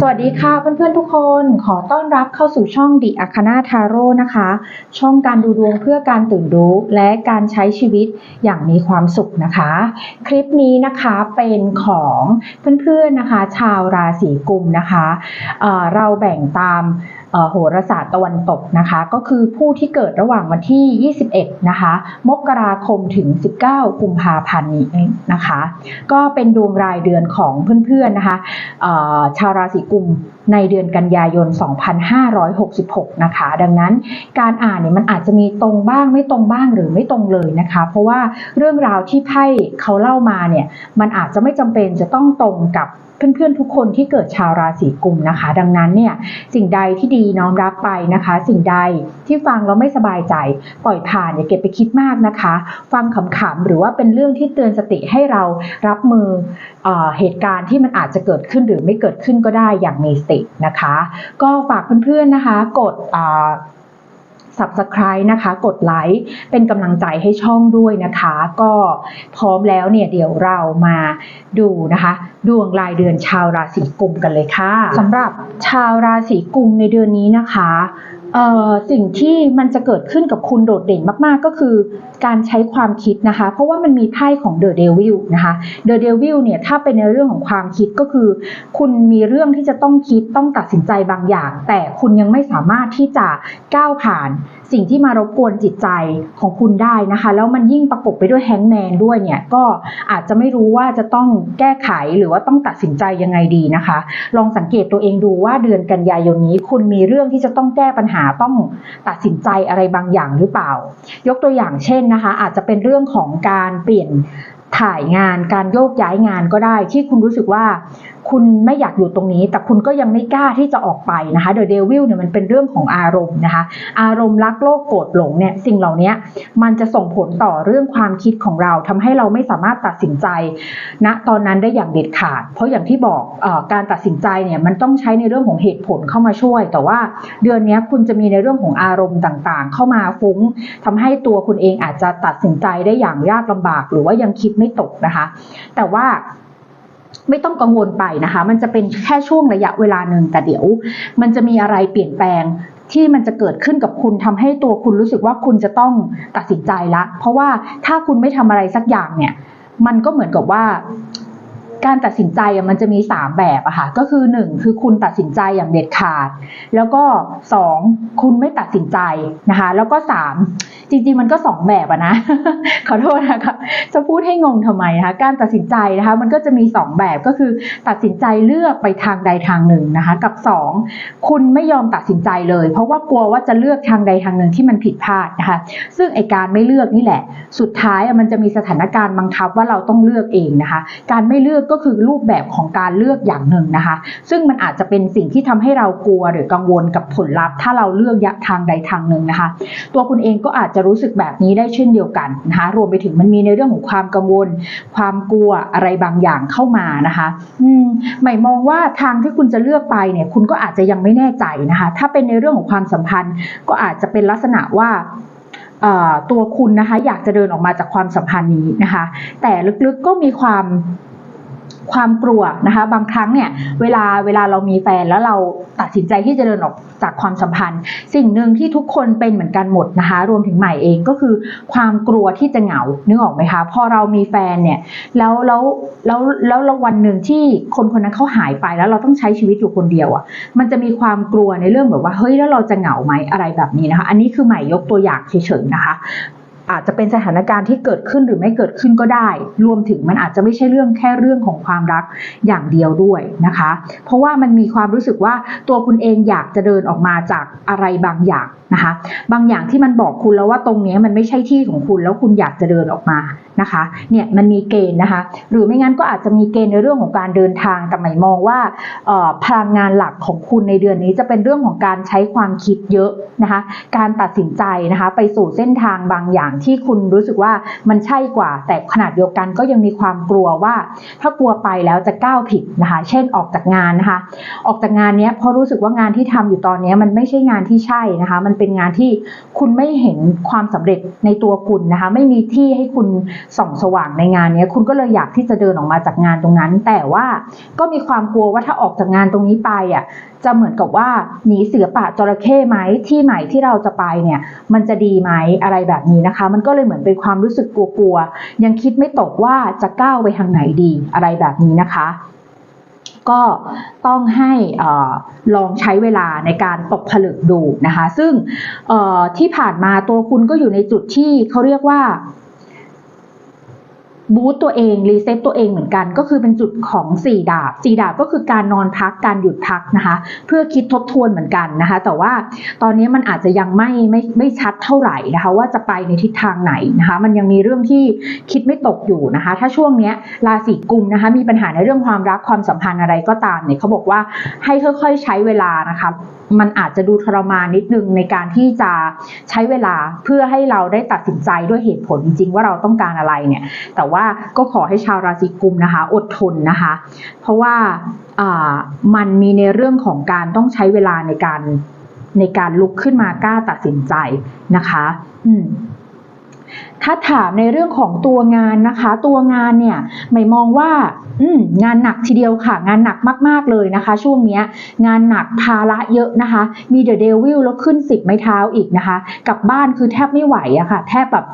สวัสดีค่ะเพื่อนๆทุกคนขอต้อนรับเข้าสู่ช่องดิอัคนาทาโร่นะคะ ช่องการดูดวงเพื่อการตื่นรู้และการใช้ชีวิตอย่างมีความสุขนะคะ คลิปนี้นะคะเป็นของเพื่อนๆนะคะ ชาวราศีกุมนะคะเเราแบ่งตาม โหราศาสตร์ตะวันตกนะคะ ก็คือผู้ที่เกิดระหว่างวันที่ 21 นะคะ มกราคมถึง 19 กุมภาพันธ์นี้เองนะคะ ก็เป็นดวงรายเดือนของเพื่อนๆนะคะชาวราศีกุม ในเดือนกันยายน 2566 นะคะ ดังนั้นการอ่านเนี่ยมันอาจจะมีตรงบ้างไม่ตรงบ้างหรือไม่ตรงเลยนะคะ เพราะว่าเรื่องราวที่ไพ่เขาเล่ามาเนี่ยมันอาจจะไม่จำเป็นจะต้องตรงกับเพื่อนๆทุกคนที่เกิดชาวราศีกุมนะคะ ดังนั้นเนี่ยสิ่งใดที่ดีน้อมรับไปนะคะ สิ่งใดที่ฟังแล้วไม่สบายใจ ปล่อยผ่านอย่าเก็บไปคิดมากนะคะ ฟังขำๆหรือว่าเป็นเรื่องที่เตือนสติให้เรารับมือเอเหตุการณ์ที่มันอาจจะเกิดขึ้นหรือไม่เกิดขึ้นก็ได้อย่างมีสตินะคะ ก็ฝากเพื่อนๆนะคะ กด subscribe นะคะ กดไลค์เป็นกำลังใจให้ช่องด้วยนะคะ ก็พร้อมแล้วเนี่ยเดี๋ยวเรามาดูนะคะ ดวงรายเดือนชาวราศีกุมกันเลยค่ะสำหรับชาวราศีกุมในเดือนนี้นะคะ สิ่งที่มันจะเกิดขึ้นกับคุณโดดเด่นมากๆ ก็คือการใช้ความคิดนะคะ เพราะว่ามันมีไพ่ของ The Devil นะคะ The Devil เนี่ยถ้าเป็นในเรื่องของความคิดก็คือ คุณมีเรื่องที่จะต้องคิดต้องตัดสินใจบางอย่าง แต่คุณยังไม่สามารถที่จะก้าวผ่านสิ่งที่มารบกวนจิตใจของคุณได้นะคะ แล้วมันยิ่งประกบไปด้วยแฮงแมนด้วยเนี่ยก็อาจจะไม่รู้ว่าจะต้องแก้ไขหรือว่าต้องตัดสินใจยังไงดีนะคะ ลองสังเกตตัวเองดูว่าเดือนกันยายนนี้ คุณมีเรื่องที่จะต้องแก้ปัญหาต้องตัดสินใจอะไรบางอย่างหรือเปล่า ยกตัวอย่างเช่นนะคะ อาจจะเป็นเรื่องของการเปลี่ยนถ่ายงานการโยกย้ายงานก็ได้ที่คุณรู้สึกว่า คุณไม่อยากอยู่ตรงนี้ แต่คุณก็ยังไม่กล้าที่จะออกไปนะคะ The Devil เนี่ยมันเป็นเรื่องของอารมณ์นะคะ อารมณ์รักโลภโกรธหลงเนี่ยสิ่งเหล่านี้มันจะส่งผลต่อเรื่องความคิดของเราทำให้เราไม่สามารถตัดสินใจณตอนนั้นได้อย่างเด็ดขาด เพราะอย่างที่บอกอการตัดสินใจเนี่ยมันต้องใช้ในเรื่องของเหตุผลเข้ามาช่วย แต่ว่าเดือนนี้คุณจะมีในเรื่องของอารมณ์ต่างๆ เข้ามาฟุ้งทำให้ตัวคุณเองอาจจะตัดสินใจได้อย่างยากลำบาก หรือว่ายังคิดไม่ตกนะคะ แต่ว่า ไม่ต้องกังวลไปนะคะ มันจะเป็นแค่ช่วงระยะเวลาหนึ่งแต่เดี๋ยว มันจะมีอะไรเปลี่ยนแปลงที่มันจะเกิดขึ้นกับคุณทำให้ตัวคุณรู้สึกว่าคุณจะต้องตัดสินใจละ เพราะว่าถ้าคุณไม่ทำอะไรสักอย่างเนี่ย มันก็เหมือนกับว่า การตัดสินใจมันจะมี 3 แบบอะค่ะก็คือ 1 คือคุณตัดสินใจอย่างเด็ดขาด แล้วก็ 2 คุณไม่ตัดสินใจนะคะ แล้วก็ 3 จริงๆมันก็ 2 แบบอะนะขอโทษนะคะจะพูดให้งงทำไมนะคะการตัดสินใจนะคะมันก็จะมี 2 แบบก็คือตัดสินใจเลือกไปทางใดทางหนึ่งนะคะ กับ 2 คุณไม่ยอมตัดสินใจเลย เพราะว่ากลัวว่าจะเลือกทางใดทางหนึ่งที่มันผิดพลาดนะคะ ซึ่งไอการไม่เลือกนี่แหละ สุดท้ายมันจะมีสถานการณ์บังคับว่าเราต้องเลือกเองนะคะ การไม่เลือกก็คือรูปแบบของการเลือกอย่างหนึ่งนะคะ ซึ่งมันอาจจะเป็นสิ่งที่ทำให้เรากลัวหรือกังวลกับผลลัพธ์ ถ้าเราเลือกทางใดทางหนึ่งนะคะ ตัวคุณเองก็อาจจะรู้สึกแบบนี้ได้เช่นเดียวกันนะคะ รวมไปถึงมันมีในเรื่องของความกังวล ความกลัวอะไรบางอย่างเข้ามานะคะอืมหมายมองว่าทางที่คุณจะเลือกไปเนี่ย คุณก็อาจจะยังไม่แน่ใจนะคะ ถ้าเป็นในเรื่องของความสัมพันธ์ ก็อาจจะเป็นลักษณะว่าตัวคุณนะคะอยากจะเดินออกมาจากความสัมพันธ์นี้นะคะ แต่ลึกๆก็มีความ ความกลัวนะคะ บางครั้งเนี่ยเวลาเวลาเรามีแฟนแล้วเราตัดสินใจที่จะเดินออกจากความสัมพันธ์ สิ่งหนึ่งที่ทุกคนเป็นเหมือนกันหมดนะคะ รวมถึงใหม่เองก็คือ ความกลัวที่จะเหงานึกออกไหมคะพอเรามีแฟนเนี่ยแล้วแล้วแล้วแล้วลววันหนึ่งที่คนคนนั้นเขาหายไปแล้วเราต้องใช้ชีวิตอยู่คนเดียวอะ่ะมันจะมีความกลัวในเรื่องแบบว่าเฮ้ยแล้วเราจะเหงาไหมอะไรแบบนี้นะคะ อันนี้คือใหม่ยกตัวอย่างเฉยๆนะคะ อาจจะเป็นสถานการณ์ที่เกิดขึ้นหรือไม่เกิดขึ้นก็ได้ รวมถึงมันอาจจะไม่ใช่เรื่องแค่เรื่องของความรักอย่างเดียวด้วยนะคะ เพราะว่ามันมีความรู้สึกว่าตัวคุณเองอยากจะเดินออกมาจากอะไรบางอย่างนะคะ บางอย่างที่มันบอกคุณแล้วว่าตรงนี้มันไม่ใช่ที่ของคุณแล้วคุณอยากจะเดินออกมานะคะเนี่ยมันมีเกณฑ์นะคะ หรือไม่งั้นก็อาจจะมีเกณฑ์ในเรื่องของการเดินทางแต่หมายมองว่าพลังงานหลักของคุณในเดือนนี้จะเป็นเรื่องของการใช้ความคิดเยอะนะคะ การตัดสินใจนะคะไปสู่เส้นทางบางอย่างที่คุณรู้สึกว่ามันใช่กว่า แต่ขนาดเดียวกันก็ยังมีความกลัวว่า ถ้ากลัวไปแล้วจะก้าวผิดนะคะ เช่นออกจากงานนะคะ ออกจากงานเนี้ยเพราะรู้สึกว่างานที่ทำอยู่ตอนนี้มันไม่ใช่งานที่ใช่นะคะมันเป็นงานที่คุณไม่เห็นความสำเร็จในตัวคุณนะคะ ไม่มีที่ให้คุณส่องสว่างในงานนี้คุณก็เลยอยากที่จะเดินออกมาจากงานตรงนั้น แต่ว่าก็มีความกลัวว่าถ้าออกจากงานตรงนี้ไปอะจะเหมือนกับว่าหนีเสือป่าจระเข้ไหมที่ใหม่ที่เราจะไปเนี่ยมันจะดีไหมอะไรแบบนี้นะคะ มันก็เลยเหมือนเป็นความรู้สึกกลัวๆยังคิดไม่ตกว่าจะก้าวไปทางไหนดีอะไรแบบนี้นะคะ ก็ต้องให้ลองใช้เวลาในการตกผลึกดูนะคะ ซึ่งที่ผ่านมาตัวคุณก็อยู่ในจุดที่เขาเรียกว่า บูตตัวเองรีเซ็ตตัวเองเหมือนกัน ก็คือเป็นจุดของสี่ดาบสี่ดาบก็คือการนอนพักการหยุดพักนะคะ เพื่อคิดทบทวนเหมือนกันนะคะ แต่ว่าตอนนี้มันอาจจะยังไม่ไม่ไม่ชัดเท่าไหร่นะคะ ว่าจะไปในทิศทางไหนนะคะ มันยังมีเรื่องที่คิดไม่ตกอยู่นะคะ ถ้าช่วงนี้ราศีกุมนะคะมีปัญหาในเรื่องความรักความสัมพันธ์อะไรก็ตามเนี่ยเขาบอกว่าให้ค่อยๆใช้เวลานะคะ มันอาจจะดูทรมานนิดนึงในการที่จะใช้เวลาเพื่อให้เราได้ตัดสินใจด้วยเหตุผลจริงๆว่าเราต้องการอะไรเนี่ย แต่ว่าก็ขอให้ชาวราศีกุมนะคะ อดทนนะคะ เพราะว่าอ่ามันมีในเรื่องของการต้องใช้เวลาในการในการลุกขึ้นมากล้าตัดสินใจนะคะ อืม ถ้าถามในเรื่องของตัวงานนะคะ ตัวงานเนี่ยไม่มองว่าอืงานหนักทีเดียวค่ะ งานหนักมาก ๆ เลยนะคะ ช่วงเนี้ยงานหนักภาระเยอะนะคะ มีเดอะเดวิลแล้วขึ้นสิบไม้เท้าอีกนะคะ กลับบ้านคือแทบไม่ไหวอะค่ะ แทบแบบ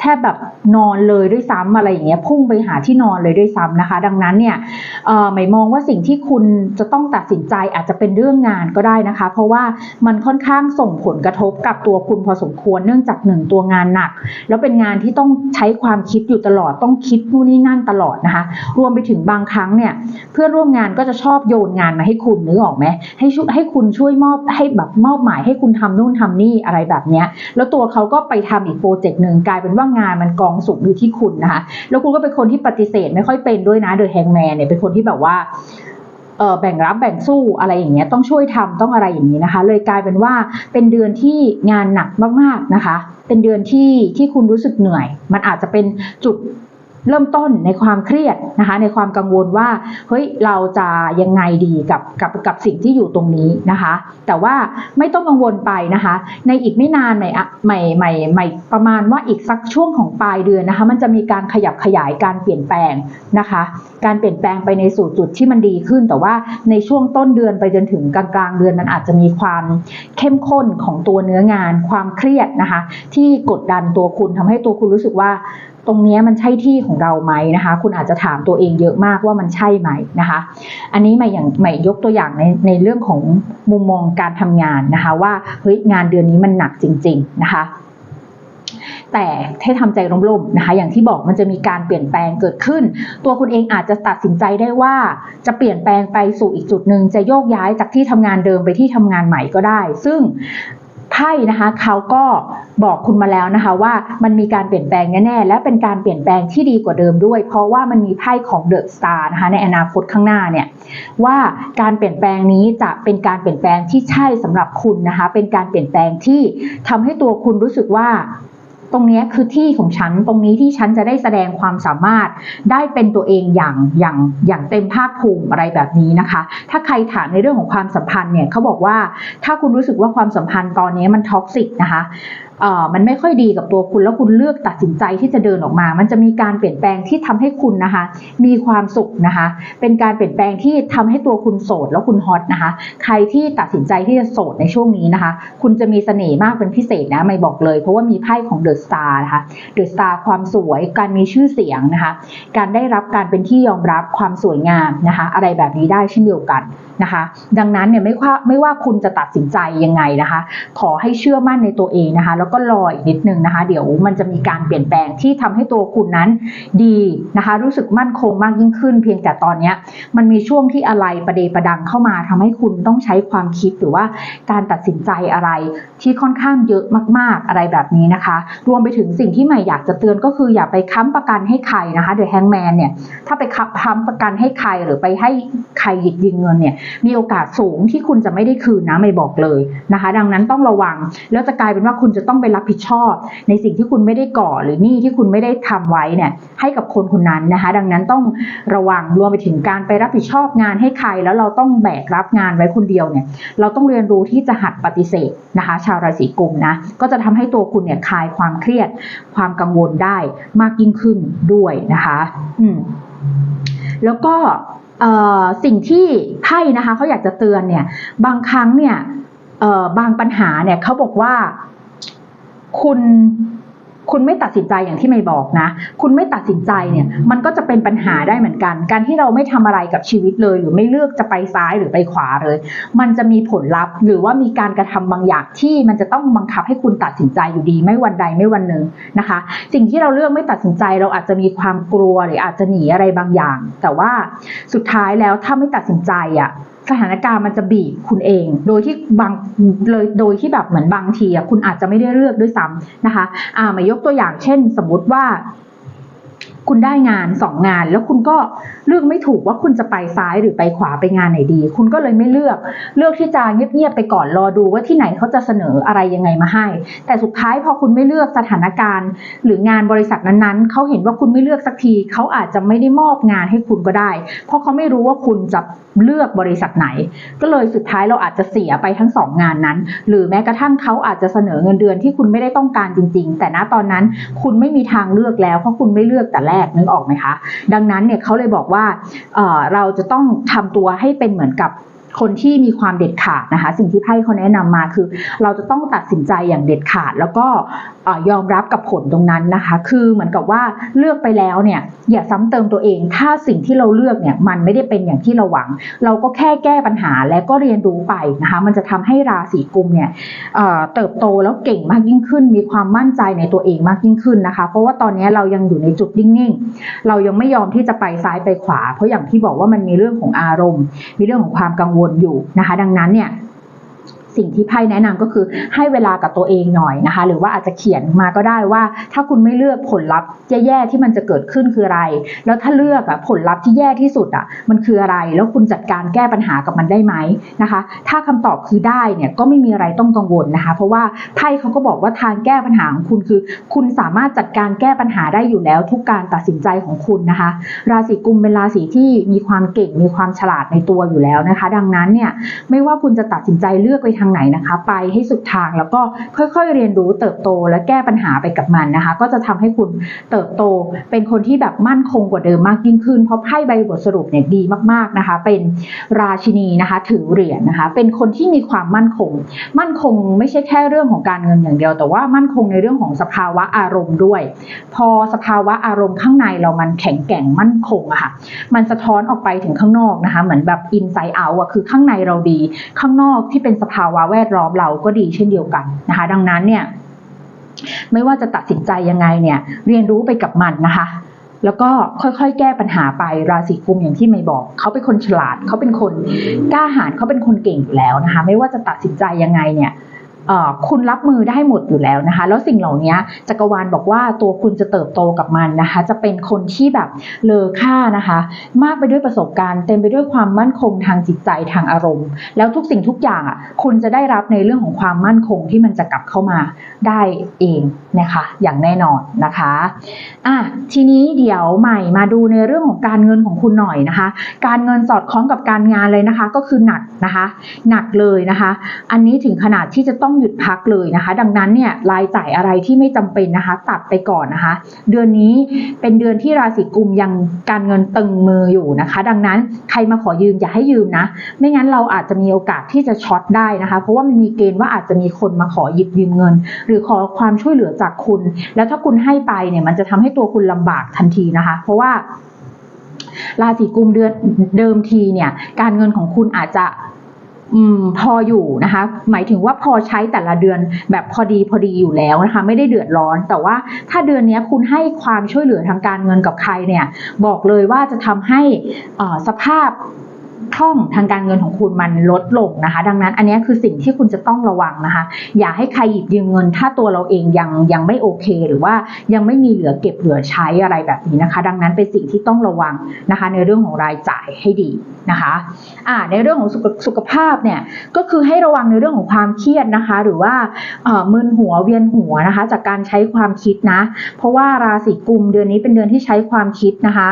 แทบแบบนอนเลยด้วยซ้ำอะไรอย่างเงี้ยพุ่งไปหาที่นอนเลยด้วยซ้ำนะคะ ดังนั้นเนี่ยหมายมองว่าสิ่งที่คุณจะต้องตัดสินใจอาจจะเป็นเรื่องงานก็ได้นะคะ เพราะว่ามันค่อนข้างส่งผลกระทบกับตัวคุณพอสมควรเนื่องจากหนึ่งตัวงานหนัก แล้วเป็นงานที่ต้องใช้ความคิดอยู่ตลอดต้องคิดนู่นนี่นั่นตลอดนะคะ รวมไปถึงบางครั้งเนี่ยเพื่อนร่วมงานก็จะชอบโยนงานมาให้คุณนึกออกไหมให้ช่วยให้คุณช่วยมอบให้แบบมอบหมายให้คุณทำนู่นทำนี่อะไรแบบเนี้ยแล้วตัวเขาก็ไปทำอีกโปรเจกต์หนึ่งกลายเป็นว่างานมันกองสุกอยู่ที่คุณนะคะ แล้วคุณก็เป็นคนที่ปฏิเสธไม่ค่อยเป็นด้วยนะเดอะแฮงแมนเนี่ยเป็นคนที่แบบว่าเออแบ่งรับแบ่งสู้อะไรอย่างเงี้ยต้องช่วยทำต้องอะไรอย่างนี้นะคะ เลยกลายเป็นว่าเป็นเดือนที่งานหนักมากๆนะคะ เป็นเดือนที่ที่คุณรู้สึกเหนื่อย มันอาจจะเป็นจุด เริ่มต้นในความเครียดนะคะในความกังวลว่าเฮ้ยเราจะยังไงดีกับกับกับสิ่งที่อยู่ตรงนี้นะคะ แต่ว่าไม่ต้องกังวลไปนะคะ ในอีกไม่นานใหม่อะใหม่ใหม่ใหม่ประมาณว่าอีกสักช่วงของปลายเดือนนะคะ มันจะมีการขยับขยายการเปลี่ยนแปลงนะคะ การเปลี่ยนแปลงไปในสู่จุดที่มันดีขึ้น แต่ว่าในช่วงต้นเดือนไปจนถึงกลางกลางๆเดือนมันอาจจะมีความเข้มข้นของตัวเนื้องาน ความเครียดนะคะ ที่กดดันตัวคุณทำให้ตัวคุณรู้สึกว่า ตรงนี้มันใช่ที่ของเราไหมนะคะ คุณอาจจะถามตัวเองเยอะมากว่ามันใช่ไหมนะคะ อันนี้ใหม่อย่างใหม่ยกตัวอย่างในในเรื่องของมุมมองการทำงานนะคะ ว่าเฮ้ยงานเดือนนี้มันหนักจริง ๆ นะคะแต่ให้ทำใจร่มๆนะคะ อย่างที่บอกมันจะมีการเปลี่ยนแปลงเกิดขึ้น ตัวคุณเองอาจจะตัดสินใจได้ว่า จะเปลี่ยนแปลงไปสู่อีกจุดหนึ่งจะโยกย้ายจากที่ทำงานเดิมไปที่ทำงานใหม่ก็ได้ ซึ่ง ไพ่นะคะเขาก็บอกคุณมาแล้วนะคะว่ามันมีการเปลี่ยนแปลงแน่ๆและเป็นการเปลี่ยนแปลงที่ดีกว่าเดิมด้วย เพราะว่ามันมีไพ่ของเดอะสตาร์นะคะในอนาคตข้างหน้าเนี่ยว่าการเปลี่ยนแปลงนี้จะเป็นการเปลี่ยนแปลงที่ใช่สำหรับคุณนะคะเป็นการเปลี่ยนแปลงที่ทำให้ตัวคุณรู้สึกว่า ตรงนี้คือที่ของฉันตรงนี้ที่ฉันจะได้แสดงความสามารถได้เป็นตัวเองอย่างอย่างอย่างเต็มภาคภูมิอะไรแบบนี้นะคะ ถ้าใครถามในเรื่องของความสัมพันธ์เนี่ยเขาบอกว่าถ้าคุณรู้สึกว่าความสัมพันธ์ตอนนี้มันท็อกซิกนะคะ มันไม่ค่อยดีกับตัวคุณแล้วคุณเลือกตัดสินใจที่จะเดินออกมา มันจะมีการเปลี่ยนแปลงที่ทำให้คุณนะคะ มีความสุขนะคะ เป็นการเปลี่ยนแปลงที่ทำให้ตัวคุณโสดแล้วคุณฮอตนะคะ ใครที่ตัดสินใจที่จะโสดในช่วงนี้นะคะ คุณจะมีเสน่ห์มากเป็นพิเศษนะไม่บอกเลย เพราะว่ามีไพ่ของเดอะสตาร์นะคะเดอะสตาร์ความสวยการมีชื่อเสียงนะคะ การได้รับการเป็นที่ยอมรับความสวยงามนะคะ อะไรแบบนี้ได้เช่นเดียวกันนะคะ ดังนั้นเนี่ยไม่ว่าไม่ว่าคุณจะตัดสินใจยังไงนะคะ ขอให้เชื่อมั่นในตัวเองนะคะแล้วก็รออีกนิดนึงนะคะ เดี๋ยวมันจะมีการเปลี่ยนแปลงที่ทำให้ตัวคุณนั้นดีนะคะ รู้สึกมั่นคงมากยิ่งขึ้น เพียงแต่ตอนเนี้ยมันมีช่วงที่อะไรประเดประดังเข้ามาทำให้คุณต้องใช้ความคิดหรือว่าการตัดสินใจอะไรที่ค่อนข้างเยอะมาก ๆอะไรแบบนี้นะคะ รวมไปถึงสิ่งที่ใหม่อยากจะเตือนก็คืออย่าไปค้ำประกันให้ใครนะคะเดอะแฮงแมนเนี่ยถ้าไปค้ำประกันให้ใครหรือไปให้ใครหยิบยืมเงินเนี่ยมีโอกาสสูงที่คุณจะไม่ได้คืนนะไม่บอกเลยนะคะ ดังนั้นต้องระวังแล้วจะกลายเป็นว่าคุณจะต้องต้องไปรับผิดชอบ ในสิ่งที่คุณไม่ได้ก่อหรือหนี้ที่คุณไม่ได้ทำไว้เนี่ยให้กับคนคนนั้นนะคะ ดังนั้นต้องระวังรวมไปถึงการไปรับผิดชอบงานให้ใคร แล้วเราต้องแบกรับงานไว้คนเดียวเนี่ยเราต้องเรียนรู้ที่จะหัดปฏิเสธนะคะ ชาวราศีกุมนะก็จะทำให้ตัวคุณเนี่ยคลายความเครียด ความกังวลได้มากยิ่งขึ้นด้วยนะคะอืมแล้วก็สิ่งที่ไพ่นะคะเขาอยากจะเตือนเนี่ยบางครั้งเนี่ยบางปัญหาเนี่ยเขาบอกว่า คุณคุณไม่ตัดสินใจอย่างที่ไม่บอกนะ คุณไม่ตัดสินใจเนี่ย มันก็จะเป็นปัญหาได้เหมือนกัน การที่เราไม่ทำอะไรกับชีวิตเลย หรือไม่เลือกจะไปซ้ายหรือไปขวาเลย มันจะมีผลลัพธ์ หรือว่ามีการกระทำบางอย่างที่มันจะต้องบังคับให้คุณตัดสินใจอยู่ดี ไม่วันใดไม่วันหนึ่งนะคะ สิ่งที่เราเลือกไม่ตัดสินใจ เราอาจจะมีความกลัวหรืออาจจะหนีอะไรบางอย่าง แต่ว่าสุดท้ายแล้วถ้าไม่ตัดสินใจอะ สถานการณ์มันจะบีบคุณเอง โดยที่บางเลยโดยที่แบบเหมือนบางทีอะคุณอาจจะไม่ได้เลือกด้วยซ้ำนะคะอ่ามายกตัวอย่างเช่น สมมติว่า คุณได้งานสองงาน แล้วคุณก็เลือกไม่ถูกว่าคุณจะไปซ้ายหรือไปขวาไปงานไหนดี คุณก็เลยไม่เลือกเลือกที่จะเงียบๆไปก่อนรอดูว่าที่ไหนเขาจะเสนออะไรยังไงมาให้ แต่สุดท้ายพอคุณไม่เลือกสถานการณ์ หรืองานบริษัทนั้นๆเขาเห็นว่าคุณไม่เลือกสักทีเขาอาจจะไม่ได้มอบงานให้คุณก็ได้ เพราะเขาไม่รู้ว่าคุณจะเลือกบริษัทไหน ก็เลยสุดท้ายเราอาจจะเสียไปทั้งสองงานนั้น หรือแม้กระทั่งเขาอาจจะเสนอเงินเดือนที่คุณไม่ได้ต้องการจริง ๆ แต่ณตอนนั้นคุณไม่มีทางเลือกแล้วเพราะคุณไม่เลือกแต่แรกนึกออกไหมคะ ดังนั้นเนี่ยเขาเลยบอกว่าเเราจะต้องทำตัวให้เป็นเหมือนกับ คนที่มีความเด็ดขาดนะคะ สิ่งที่ไพ่เขาแนะนำมาคือ เราจะต้องตัดสินใจอย่างเด็ดขาด แล้วก็ยอมรับกับผลตรงนั้นนะคะ คือเหมือนกับว่าเลือกไปแล้วเนี่ยอย่าซ้ำเติมตัวเอง ถ้าสิ่งที่เราเลือกเนี่ยมันไม่ได้เป็นอย่างที่เราหวัง เราก็แค่แก้ปัญหาและก็เรียนรู้ไปนะคะ มันจะทำให้ราศีกุมเนี่ยเเติบโตแล้วเก่งมากยิ่งขึ้น มีความมั่นใจในตัวเองมากยิ่งขึ้นนะคะ เพราะว่าตอนนี้เรายังอยู่ในจุดนิ่งๆเรายังไม่ยอมที่จะไปซ้ายไปขวา เพราะอย่างที่บอกว่ามันมีเรื่องของอารมณ์ มีเรื่องของความกังวลอยู่นะคะ ดังนั้นเนี่ย สิ่งที่ไพ่แนะนำก็คือให้เวลากับตัวเองหน่อยนะคะ หรือว่าอาจจะเขียนมาก็ได้ว่า ถ้าคุณไม่เลือกผลลัพธ์แย่ๆที่มันจะเกิดขึ้นคืออะไร แล้วถ้าเลือกอะผลลัพธ์ที่แย่ที่สุดอะมันคืออะไร แล้วคุณจัดการแก้ปัญหากับมันได้ไหมนะคะ ถ้าคำตอบคือได้เนี่ยก็ไม่มีอะไรต้องกังวลนะคะ เพราะว่าไพ่เขาก็บอกว่าทางแก้ปัญหาของคุณคือ คุณสามารถจัดการแก้ปัญหาได้อยู่แล้ว ทุกการตัดสินใจของคุณนะคะ ราศีกุมเป็นราศีที่มีความเก่งมีความฉลาดในตัวอยู่แล้วนะคะ ดังนั้นเนี่ยไม่ว่าคุณจะตัดสินใจเลือกไปทางไหนนะคะ ไปให้สุดทางแล้วก็ค่อยๆเรียนรู้เติบโตและแก้ปัญหาไปกับมันนะคะ ก็จะทำให้คุณเติบโตเป็นคนที่แบบมั่นคงกว่าเดิมมากยิ่งขึ้น เพราะไพ่ใบบทสรุปเนี่ยดีมากๆนะคะ เป็นราชินีนะคะถือเหรียญนะคะ เป็นคนที่มีความมั่นคง มั่นคงไม่ใช่แค่เรื่องของการเงินอย่างเดียว แต่ว่ามั่นคงในเรื่องของสภาวะอารมณ์ด้วย พอสภาวะอารมณ์ข้างในเรามันแข็งแกร่งมั่นคงอะค่ะ มันสะท้อนออกไปถึงข้างนอกนะคะ เหมือนแบบ inside out อะคือข้างในเราดี ข้างนอกที่เป็นสภาวะแวดล้อมเราก็ดีเช่นเดียวกันนะคะ ดังนั้นเนี่ยไม่ว่าจะตัดสินใจยังไงเนี่ยเรียนรู้ไปกับมันนะคะ แล้วก็ค่อยๆ แก้ปัญหาไปราศีกุมอย่างที่ไม่บอก เขาเป็นคนฉลาด เขาเป็นคนกล้าหาญเขาเป็นคนเก่งอยู่แล้วนะคะ ไม่ว่าจะตัดสินใจยังไงเนี่ย คุณรับมือได้หมดอยู่แล้วนะคะ แล้วสิ่งเหล่านี้จักรวาลบอกว่าตัวคุณจะเติบโตกับมันนะคะ จะเป็นคนที่แบบเลอค่านะคะ มากไปด้วยประสบการณ์ เต็มไปด้วยความมั่นคงทางจิตใจทางอารมณ์ แล้วทุกสิ่งทุกอย่างอะคุณจะได้รับในเรื่องของความมั่นคงที่มันจะกลับเข้ามาได้เองนะคะ อย่างแน่นอนนะคะอะทีนี้เดี๋ยวใหม่มาดูในเรื่องของการเงินของคุณหน่อยนะคะ การเงินสอดคล้องกับการงานเลยนะคะ ก็คือหนักนะคะ หนักเลยนะคะ อันนี้ถึงขนาดที่จะต้องหยุดพักเลยนะคะ ดังนั้นเนี่ยรายจ่ายอะไรที่ไม่จำเป็นนะคะ ตัดไปก่อนนะคะ เดือนนี้เป็นเดือนที่ราศีกุมยังการเงินตึงมืออยู่นะคะ ดังนั้นใครมาขอยืมอย่าให้ยืมนะ ไม่งั้นเราอาจจะมีโอกาสที่จะช็อตได้นะคะ เพราะว่ามันมีเกณฑ์ว่าอาจจะมีคนมาขอหยิบยืมเงิน หรือขอความช่วยเหลือจากคุณ แล้วถ้าคุณให้ไปเนี่ยมันจะทำให้ตัวคุณลำบากทันทีนะคะ เพราะว่าราศีกุมเดือนเดิมทีเนี่ยการเงินของคุณอาจจะ อืมพออยู่นะคะ หมายถึงว่าพอใช้แต่ละเดือนแบบพอดีพอดีอยู่แล้วนะคะ ไม่ได้เดือดร้อน แต่ว่าถ้าเดือนนี้คุณให้ความช่วยเหลือทางการเงินกับใครเนี่ย บอกเลยว่าจะทำให้อ่าสภาพ คล่องทางการเงินของคุณมันลดลงนะคะ ดังนั้นอันนี้คือสิ่งที่คุณจะต้องระวังนะคะ อย่าให้ใครหยิบยืมเงิน ถ้าตัวเราเองยังยังไม่โอเค หรือว่ายังไม่มีเหลือเก็บเหลือใช้อะไรแบบนี้นะคะ ดังนั้นเป็นสิ่งที่ต้องระวังนะคะ ในเรื่องของรายจ่ายให้ดีนะคะอ่าในเรื่องของสุขสขภาพเนี่ยก็คือให้ระวังในเรื่องของความเครียดนะคะ หรือว่าเอ่อมึนหัวเวียนหัวนะคะ จากการใช้ความคิดนะ เพราะว่าราศีกุมเดือนนี้เป็นเดือนที่ใช้ความคิดนะคะ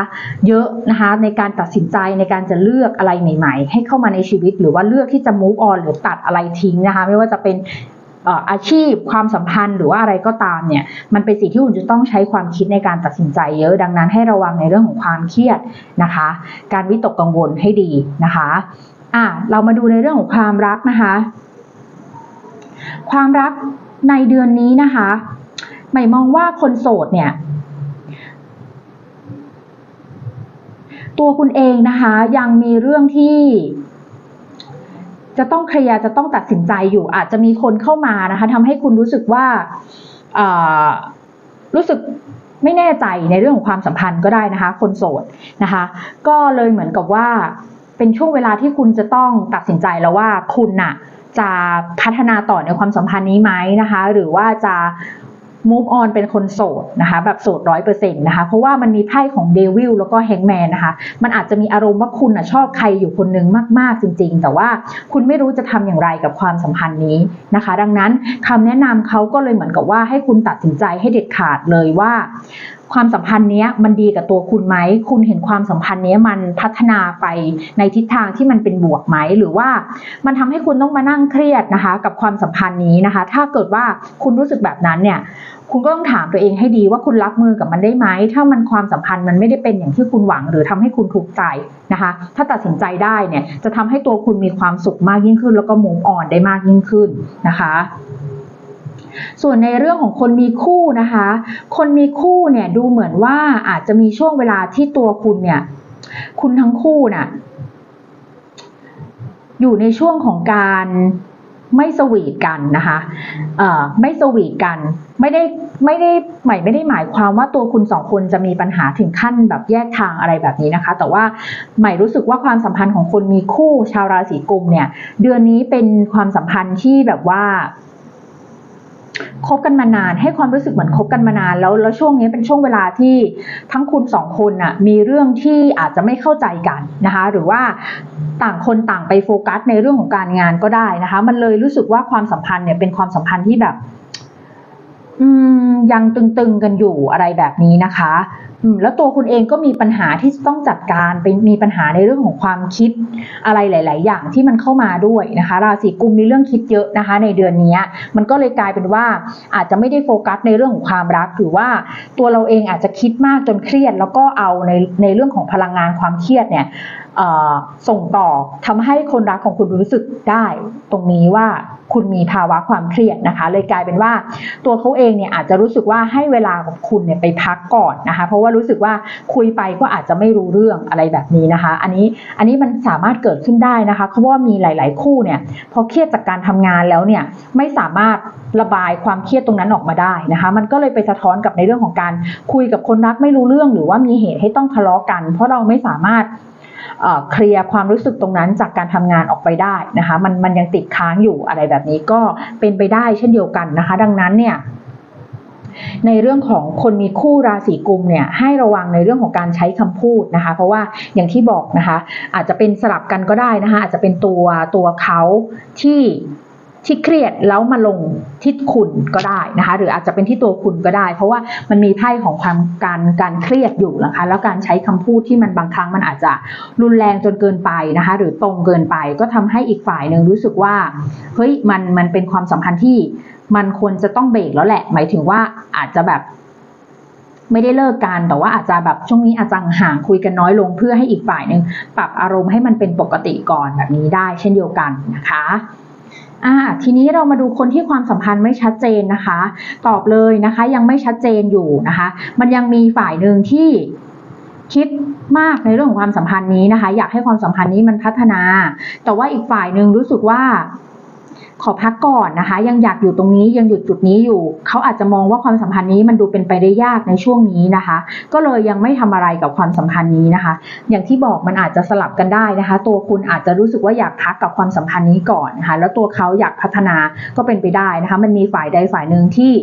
เยอะนะคะในการตัดสินใจในการจะเลือกอะไรใหม่ ๆ ให้เข้ามาในชีวิต หรือว่าเลือกที่จะ move on หรือตัดอะไรทิ้งนะคะ ไม่ว่าจะเป็นอาชีพความสัมพันธ์หรือว่าอะไรก็ตามเนี่ยมันเป็นสิ่งที่คุณจะต้องใช้ความคิดในการตัดสินใจเยอะ ดังนั้นให้ระวังในเรื่องของความเครียดนะคะ การวิตกกังวลให้ดีนะคะอะเรามาดูในเรื่องของความรักนะคะ ความรักในเดือนนี้นะคะหมายมองว่าคนโสดเนี่ย ตัวคุณเองนะคะยังมีเรื่องที่จะต้องเคลียร์จะต้องตัดสินใจอยู่ อาจจะมีคนเข้ามานะคะทำให้คุณรู้สึกว่ารู้สึกไม่แน่ใจในเรื่องของความสัมพันธ์ก็ได้นะคะ คนโสดนะคะ ก็เลยเหมือนกับว่า เป็นช่วงเวลาที่คุณจะต้องตัดสินใจแล้วว่าคุณน่ะจะพัฒนาต่อในความสัมพันธ์นี้ไหมนะคะ หรือว่าจะ move on เป็นคนโสดนะคะแบบโสดร้อยเปอร์เซ็นต์นะคะเพราะว่ามันมีไพ่ของเดวิลแล้วก็แฮงแมนนะคะมันอาจจะมีอารมณ์ว่าคุณนะชอบใครอยู่คนนึงมากๆจริง ๆ แต่ว่าคุณไม่รู้จะทำอย่างไรกับความสัมพันธ์นี้นะคะ ดังนั้นคำแนะนำเขาก็เลยเหมือนกับว่าให้คุณตัดสินใจให้เด็ดขาดเลยว่าความสัมพันธ์นี้มันดีกับตัวคุณไหม คุณเห็นความสัมพันธ์นี้มันพัฒนาไปในทิศทางที่มันเป็นบวกไหม หรือว่ามันทำให้คุณต้องมานั่งเครียดนะคะ กับความสัมพันธ์นี้นะคะ ถ้าเกิดว่าคุณรู้สึกแบบนั้นเนี่ยคุณก็ต้องถามตัวเองให้ดีว่าคุณรับมือกับมันได้ไหม ถ้ามันความสัมพันธ์มันไม่ได้เป็นอย่างที่คุณหวัง หรือทำให้คุณถูกใจนะคะ ถ้าตัดสินใจได้เนี่ยจะทำให้ตัวคุณมีความสุขมากยิ่งขึ้น แล้วก็มุมอ่อนได้มากยิ่งขึ้นนะคะ ส่วนในเรื่องของคนมีคู่นะคะ คนมีคู่เนี่ยดูเหมือนว่าอาจจะมีช่วงเวลาที่ตัวคุณเนี่ย คุณทั้งคู่น่ะอยู่ในช่วงของการไม่สวีทกันนะคะเอ่อไม่สวีทกัน ไม่ได้ไม่ได้หมายไม่ได้หมายความว่าตัวคุณสองคนจะมีปัญหาถึงขั้นแบบแยกทางอะไรแบบนี้นะคะ แต่ว่าหมายรู้สึกว่าความสัมพันธ์ของคนมีคู่ชาวราศีกุมเนี่ย เดือนนี้เป็นความสัมพันธ์ที่แบบว่า คบกันมานานให้ความรู้สึกเหมือนคบกันมานานแล้วแล้วช่วงนี้เป็นช่วงเวลาที่ทั้งคุณสองคนน่ะมีเรื่องที่อาจจะไม่เข้าใจกันนะคะ หรือว่าต่างคนต่างไปโฟกัสในเรื่องของการงานก็ได้นะคะ มันเลยรู้สึกว่าความสัมพันธ์เนี่ยเป็นความสัมพันธ์ที่แบบ อืมยังตึงๆกันอยู่อะไรแบบนี้นะคะ แล้วตัวคุณเองก็มีปัญหาที่ต้องจัดการเป็นมีปัญหาในเรื่องของความคิดอะไรหลาย ๆ อย่างที่มันเข้ามาด้วยนะคะ ราศีกุมมีเรื่องคิดเยอะนะคะ ในเดือนนี้มันก็เลยกลายเป็นว่าอาจจะไม่ได้โฟกัสในเรื่องของความรักหรือว่าตัวเราเองอาจจะคิดมากจนเครียด แล้วก็เอาในในเรื่องของพลังงานความเครียดเนี่ยส่งต่อทำให้คนรักของคุณรู้สึกได้ตรงนี้ว่า คุณมีภาวะความเครียดนะคะ เลยกลายเป็นว่าตัวเขาเองเนี่ยอาจจะรู้สึกว่าให้เวลาของคุณเนี่ยไปพักก่อนนะคะ เพราะว่ารู้สึกว่าคุยไปก็อาจจะไม่รู้เรื่องอะไรแบบนี้นะคะ อันนี้อันนี้มันสามารถเกิดขึ้นได้นะคะเพราะว่ามีหลาย ๆ คู่เนี่ยพอเครียดจากการทำงานแล้วเนี่ยไม่สามารถระบายความเครียดตรงนั้นออกมาได้นะคะ มันก็เลยไปสะท้อนกับในเรื่องของการคุยกับคนรักไม่รู้เรื่อง หรือว่ามีเหตุให้ต้องทะเลาะกัน เพราะเราไม่สามารถ เคลียร์ความรู้สึกตรงนั้นจากการทำงานออกไปได้นะคะมันมันยังติดค้างอยู่อะไรแบบนี้ก็เป็นไปได้เช่นเดียวกันนะคะ ดังนั้นเนี่ยในเรื่องของคนมีคู่ราศีกุมเนี่ยให้ระวังในเรื่องของการใช้คำพูดนะคะ เพราะว่าอย่างที่บอกนะคะ อาจจะเป็นสลับกันก็ได้นะคะ อาจจะเป็นตัวตัวเขาที่ ที่เครียดแล้วมาลงที่คุณก็ได้นะคะ หรืออาจจะเป็นที่ตัวคุณก็ได้ เพราะว่ามันมีไพ่ของความการการเครียดอยู่นะคะ แล้วการใช้คำพูดที่มันบางครั้งมันอาจจะรุนแรงจนเกินไปนะคะ หรือตรงเกินไปก็ทำให้อีกฝ่ายหนึ่งรู้สึกว่าเฮ้ยมันมันเป็นความสัมพันธ์ที่มันควรจะต้องเบรกแล้วแหละ หมายถึงว่าอาจจะแบบไม่ได้เลิกกันแต่ว่าอาจจะแบบช่วงนี้อาจจะห่างคุยกันน้อยลงเพื่อให้อีกฝ่ายหนึ่งปรับอารมณ์ให้มันเป็นปกติก่อนแบบนี้ได้เช่นเดียวกันนะคะ อ่าทีนี้เรามาดูคนที่ความสัมพันธ์ไม่ชัดเจนนะคะ ตอบเลยนะคะ ยังไม่ชัดเจนอยู่นะคะ มันยังมีฝ่ายหนึ่งที่คิดมากในเรื่องของความสัมพันธ์นี้นะคะ อยากให้ความสัมพันธ์นี้มันพัฒนา แต่ว่าอีกฝ่ายหนึ่งรู้สึกว่า ขอพักก่อนนะคะ ยังอยากอยู่ตรงนี้ยังหยุดจุดนี้อยู่ เขาอาจจะมองว่าความสัมพันธ์นี้มันดูเป็นไปได้ยากในช่วงนี้นะคะ ก็เลยยังไม่ทำอะไรกับความสัมพันธ์นี้นะคะ อย่างที่บอกมันอาจจะสลับกันได้นะคะ ตัวคุณอาจจะรู้สึกว่าอยากพักกับความสัมพันธ์นี้ก่อนนะคะ แล้วตัวเขาอยากพัฒนาก็เป็นไปได้นะคะ มันมีฝ่ายใดฝ่ายหนึ่งที่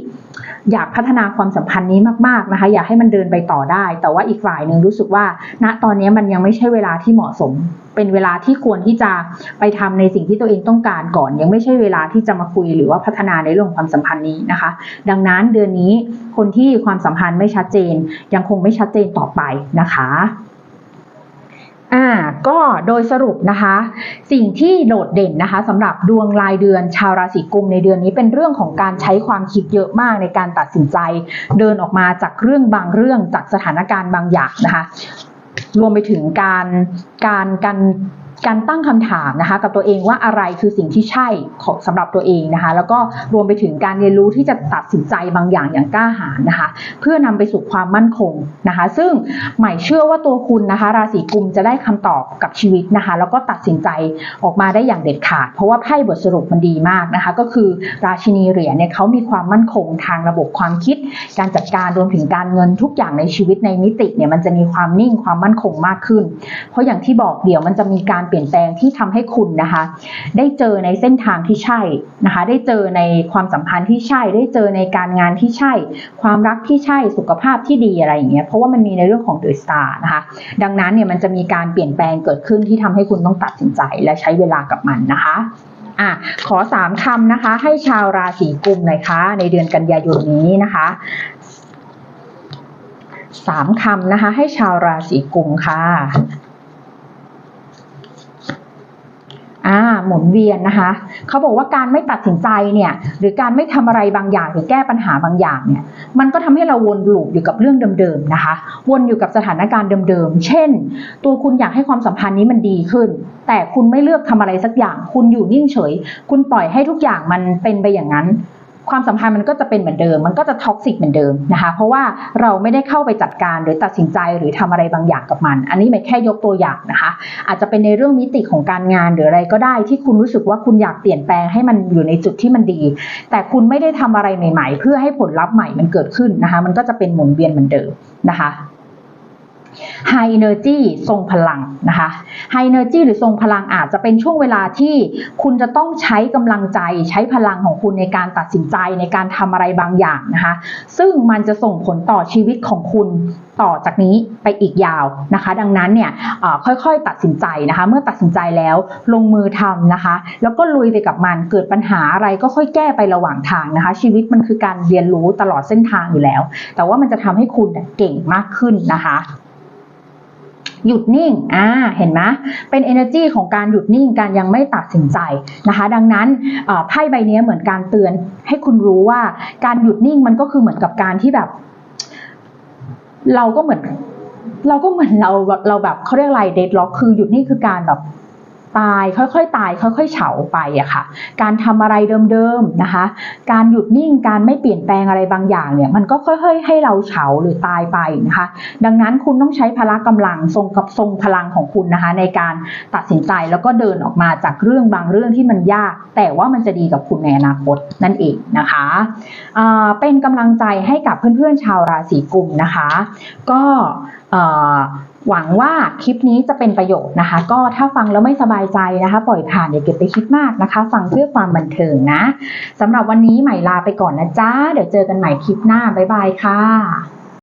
อยากพัฒนาความสัมพันธ์นี้มากๆนะคะ อยากให้มันเดินไปต่อได้ แต่ว่าอีกฝ่ายหนึ่งรู้สึกว่า ณตอนนี้มันยังไม่ใช่เวลาที่เหมาะสม เป็นเวลาที่ควรที่จะไปทำในสิ่งที่ตัวเองต้องการก่อน ยังไม่ใช่เวลาที่จะมาคุยหรือว่าพัฒนาในเรื่องของความสัมพันธ์นี้นะคะ ดังนั้นเดือนนี้คนที่ความสัมพันธ์ไม่ชัดเจน ยังคงไม่ชัดเจนต่อไปนะคะอ่าก็โดยสรุปนะคะ สิ่งที่โดดเด่นนะคะสำหรับดวงรายเดือนชาวราศีกุมในเดือนนี้เป็นเรื่องของการใช้ความคิดเยอะมากในการตัดสินใจ เดินออกมาจากเรื่องบางเรื่องจากสถานการณ์บางอย่างนะคะ รวมไปถึงการการการ การตั้งคำถามนะคะ กับตัวเองว่าอะไรคือสิ่งที่ใช่ของสำหรับตัวเองนะคะ แล้วก็รวมไปถึงการเรียนรู้ที่จะตัดสินใจบางอย่างอย่างกล้าหาญนะคะ เพื่อนำไปสู่ความมั่นคงนะคะ ซึ่งใหม่เชื่อว่าตัวคุณนะคะ ราศีกุมจะได้คำตอบกับชีวิตนะคะ แล้วก็ตัดสินใจออกมาได้อย่างเด็ดขาด เพราะว่าไพ่บทสรุปมันดีมากนะคะ ก็คือราชินีเหรียญเนี่ยเขามีความมั่นคงทางระบบความคิด การจัดการรวมถึงการเงินทุกอย่างในชีวิตในมิติเนี่ยมันจะมีความนิ่งความมั่นคงมากขึ้น เพราะอย่างที่บอกเดี๋ยวมันจะมีการเปปลี่ยนแปลงที่ทำให้คุณนะคะ ได้เจอในเส้นทางที่ใช่นะคะ ได้เจอในความสัมพันธ์ที่ใช่ ได้เจอในการงานที่ใช่ ความรักที่ใช่สุขภาพที่ดีอะไรอย่างเงี้ยเพราะว่ามันมีในเรื่องของเดอะสตาร์นะคะ ดังนั้นเนี่ยมันจะมีการเปลี่ยนแปลงเกิดขึ้นที่ทำให้คุณต้องตัดสินใจและใช้เวลากับมันนะคะอะขอสามคำนะคะ ให้ชาวราศีกุมหน่อยคะในเดือนกันยายนนี้นะคะสามคำนะคะ ให้ชาวราศีกุมค่ะ อ่าหมุนเวียนนะคะเขาบอกว่าการไม่ตัดสินใจเนี่ยหรือการไม่ทำอะไรบางอย่างหรือแก้ปัญหาบางอย่างเนี่ยมันก็ทำให้เราวนลูปอยู่กับเรื่องเดิมๆนะคะวนอยู่กับสถานการณ์เดิมๆ เช่น ตัวคุณอยากให้ความสัมพันธ์นี้มันดีขึ้น แต่คุณไม่เลือกทำอะไรสักอย่าง คุณอยู่นิ่งเฉย คุณปล่อยให้ทุกอย่างมันเป็นไปอย่างนั้น ความสัมพันธ์มันก็จะเป็นเหมือนเดิม มันก็จะท็อกซิกเหมือนเดิมนะคะ เพราะว่าเราไม่ได้เข้าไปจัดการหรือตัดสินใจหรือทำอะไรบางอย่างกับมัน อันนี้ไม่แค่ยกตัวอย่างนะคะ อาจจะเป็นในเรื่องมิติของการงานหรืออะไรก็ได้ที่คุณรู้สึกว่าคุณอยากเปลี่ยนแปลงให้มันอยู่ในจุดที่มันดี แต่คุณไม่ได้ทำอะไรใหม่ ๆ เพื่อให้ผลลัพธ์ใหม่มันเกิดขึ้นนะคะ มันก็จะเป็นหมุนเวียนเหมือนเดิมนะคะ High Energy ทรงพลังนะคะ High Energy หรือทรงพลังอาจจะเป็นช่วงเวลาที่คุณจะต้องใช้กำลังใจใช้พลังของคุณในการตัดสินใจในการทำอะไรบางอย่างนะคะ ซึ่งมันจะส่งผลต่อชีวิตของคุณต่อจากนี้ไปอีกยาวนะคะ ดังนั้นเนี่ยค่อยๆตัดสินใจนะคะ เมื่อตัดสินใจแล้วลงมือทำนะคะ แล้วก็ลุยไปกับมันเกิดปัญหาอะไรก็ค่อยแก้ไประหว่างทางนะคะ ชีวิตมันคือการเรียนรู้ตลอดเส้นทางอยู่แล้ว แต่ว่ามันจะทำให้คุณเก่งมากขึ้นนะคะ หยุดนิ่งอ่าเห็นไหมเป็น energy ของการหยุดนิ่งการยังไม่ตัดสินใจนะคะ ดังนั้นไพ่ใบนี้เหมือนการเตือนให้คุณรู้ว่าการหยุดนิ่งมันก็คือเหมือนกับการที่แบบ เราก็เหมือน เราก็เหมือนเราเราแบบเขาเรียกอะไรเดดล็อกคือหยุดนิ่งคือการแบบ ตาย ค่อยๆ ตาย ค่อยๆ เฉาไปอะค่ะ การทำอะไรเดิมๆนะคะ การหยุดนิ่งการไม่เปลี่ยนแปลงอะไรบางอย่างเนี่ยมันก็ค่อยๆ ให้เราเฉาหรือตายไปนะคะ ดังนั้นคุณต้องใช้พละกำลังทรงกับทรงพลังของคุณนะคะ ในการตัดสินใจแล้วก็เดินออกมาจากเรื่องบางเรื่องที่มันยาก แต่ว่ามันจะดีกับคุณในอนาคตนั่นเองนะคะเป็นกำลังใจให้กับเพื่อนๆชาวราศีกุมนะคะ ก็ หวังว่าคลิปนี้จะเป็นประโยชน์นะคะ ก็ถ้าฟังแล้วไม่สบายใจนะคะ ปล่อยผ่านอย่าเก็บไปคิดมากนะคะ ฟังเพื่อความบันเทิงนะสำหรับวันนี้ใหม่ลาไปก่อนนะจ๊ะเดี๋ยวเจอกันใหม่คลิปหน้าบ๊ายบายค่ะ